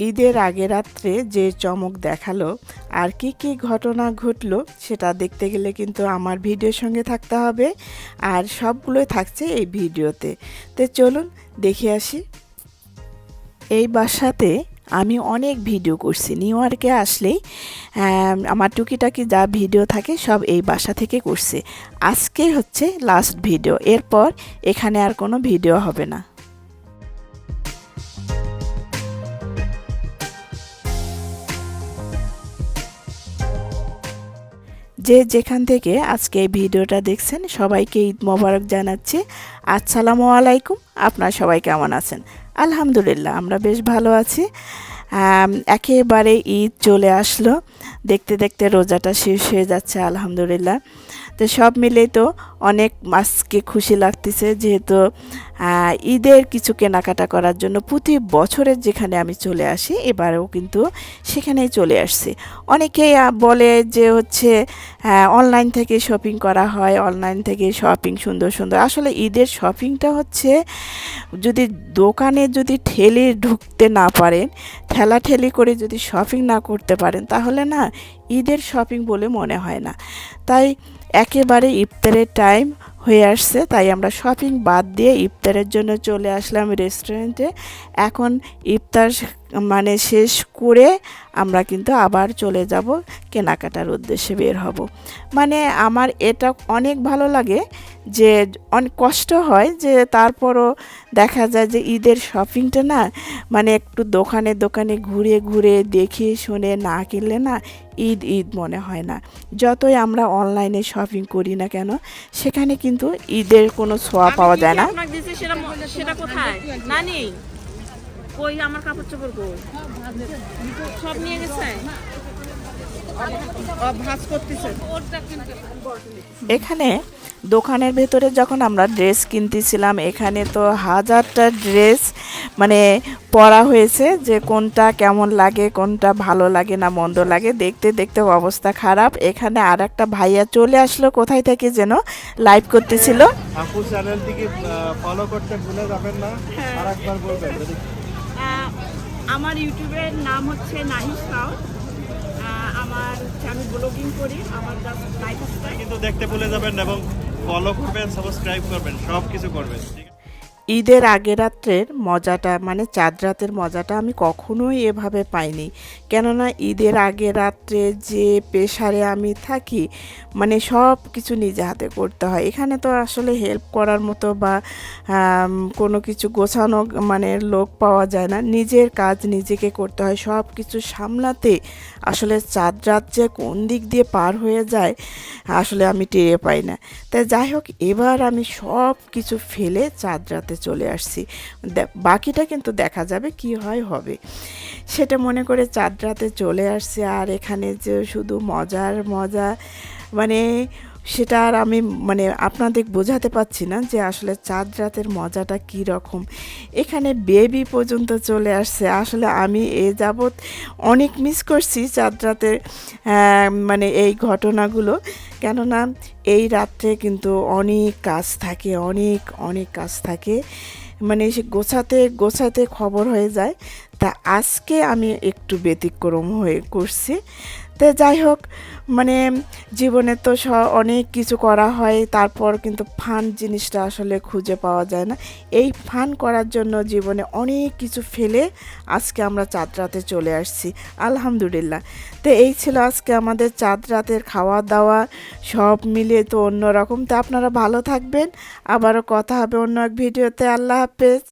ঈদের আগে রাত্রে যে চমক দেখাল আর কি কি ঘটনা ঘটলো সেটা দেখতে গেলে কিন্তু আমার ভিডিওর সঙ্গে থাকতে হবে। আর সবগুলোই থাকছে এই ভিডিওতে। তো চলুন দেখে আসি। এই বাসাতে আমি অনেক ভিডিও করছি। নিউ ইয়র্কে আসলেই আমার টুকিটাকি যা ভিডিও থাকে সব এই বাসা থেকে করছি। আজকে হচ্ছে লাস্ট ভিডিও। এরপর এখানে আর কোনো ভিডিও হবে না। যে যেখান থেকে আজকে এই ভিডিওটা দেখছেন, সবাইকে ঈদ মোবারক জানাচ্ছি। আসসালামু আলাইকুম, আপনারা সবাই কেমন আছেন? আলহামদুলিল্লাহ, আমরা বেশ ভালো আছি। একেবারে ঈদ চলে আসলো। দেখতে দেখতে রোজাটা শেষ হয়ে যাচ্ছে, আলহামদুলিল্লাহ। তো সব মিলেই তো অনেক আজকে খুশি লাগতেছে যেহেতু ঈদের কিছু কেনাকাটা করার জন্য প্রতি বছরের যেখানে আমি চলে আসি এবারেও কিন্তু সেখানেই চলে আসছি। অনেকেই বলে যে হচ্ছে অনলাইন থেকে শপিং করা হয়, অনলাইন থেকে শপিং সুন্দর সুন্দর। আসলে ঈদের শপিংটা হচ্ছে যদি দোকানে যদি ঠেলে ঢুকতে না পারেন ঠেলা ঠেলি করে যদি শপিং না করতে পারেন, তাহলে না ঈদের শপিং বলে মনে হয় না। তাই একেবারে ইফতারের টাইম হয়ে আসছে, তাই আমরা শপিং বাদ দিয়ে ইফতারের জন্য চলে আসলাম রেস্টুরেন্টে এখন ইফতার মানে শেষ করে আমরা কিন্তু আবার চলে যাব কেনাকাটার উদ্দেশ্যে বের হব। মানে আমার এটা অনেক ভালো লাগে যে অনেক কষ্ট হয় যে তারপরও দেখা যায় যে ঈদের শপিংটা না মানে একটু দোকানে দোকানে ঘুরে ঘুরে দেখে শুনে না কিনলে না ঈদ ঈদ মনে হয় না। যতই আমরা অনলাইনে শপিং করি না কেন সেখানে কিন্তু ঈদের কোনো ছোঁয়া পাওয়া যায় না। সেটা কোথায়? কই আমার কাপড় চোপড় কই সব নিয়ে গেছে? এখানে দোকানের ভেতরে যখন আমরা ড্রেস কিনতেছিলাম এখানে তো হাজারটা ড্রেস মানে পরা হয়েছে যে কোনটা কেমন লাগে কোনটা ভালো লাগে না মন্দ লাগে। দেখতে দেখতে অবস্থা খারাপ। এখানে আর একটা ভাইয়া চলে আসলো কোথায় থেকে যেন লাইভ করতেছিল। আপু ফলো করতে ভুলে যাবেন না। আর একবার বলবেন যদি আহ, আমার ইউটিউবের নাম হচ্ছে নাহিস রাও আমার আমি ব্লগিং করি, আমার কিন্তু দেখতে ভুলে যাবেন এবং ফলো করবেন সাবস্ক্রাইব করবেন সব কিছু করবেন? ঈদের আগে রাত্রের মজাটা মানে চাঁদ রাতের মজাটা আমি কখনোই এভাবে পাইনি। কেননা ঈদের আগে রাত্রে যে পেশারে আমি থাকি মানে সব কিছু নিজে হাতে করতে হয়। এখানে তো আসলে হেল্প করার মতো বা কোনো কিছু গোছানো মানে লোক পাওয়া যায় না। নিজের কাজ নিজেকে করতে হয়। সব কিছু সামলাতে আসলে চাঁদ রাত যে কোন দিক দিয়ে পার হয়ে যায়, আসলে আমি টেরে পাই না। তাই যাই হোক, এবার আমি সব কিছু ফেলে চাঁদ রাতে চলে আসছি। বাকিটা কিন্তু দেখা যাবে কি হয় হবে। সেটা মনে করে চাঁদ রাতে চলে আসছে আর এখানে যে শুধু মজার মজা মানে সেটা আর আমি মানে আপনাদের বোঝাতে পারছি না যে আসলে চাঁদ রাতের মজাটা কী রকম। এখানে বেবি পর্যন্ত চলে আসছে। আসলে আমি এ যাবৎ অনেক মিস করছি চাঁদ রাতের মানে এই ঘটনাগুলো। কেননা এই রাত্রে কিন্তু অনেক কাজ থাকে, অনেক অনেক কাজ থাকে। মানে সে গোছাতে গোছাতে খবর হয়ে যায়। তা আজকে আমি একটু ব্যতিক্রম হয়ে করছি। তো যাই হোক মানে জীবনে তো অনেক কিছু করা হয়, তারপর কিন্তু ফান জিনিসটা আসলে খুঁজে পাওয়া যায় না। এই ফান করার জন্য জীবনে অনেক কিছু ফেলে আজকে আমরা চাঁদ রাতে চলে আসছি, আলহামদুলিল্লাহ। তো এই ছিল আজকে আমাদের চাঁদ রাতের খাওয়া দাওয়া সব মিলিয়ে তো অন্যরকম। তো আপনারা ভালো থাকবেন, আবারও কথা হবে অন্য এক ভিডিওতে। আল্লাহ হাফেজ।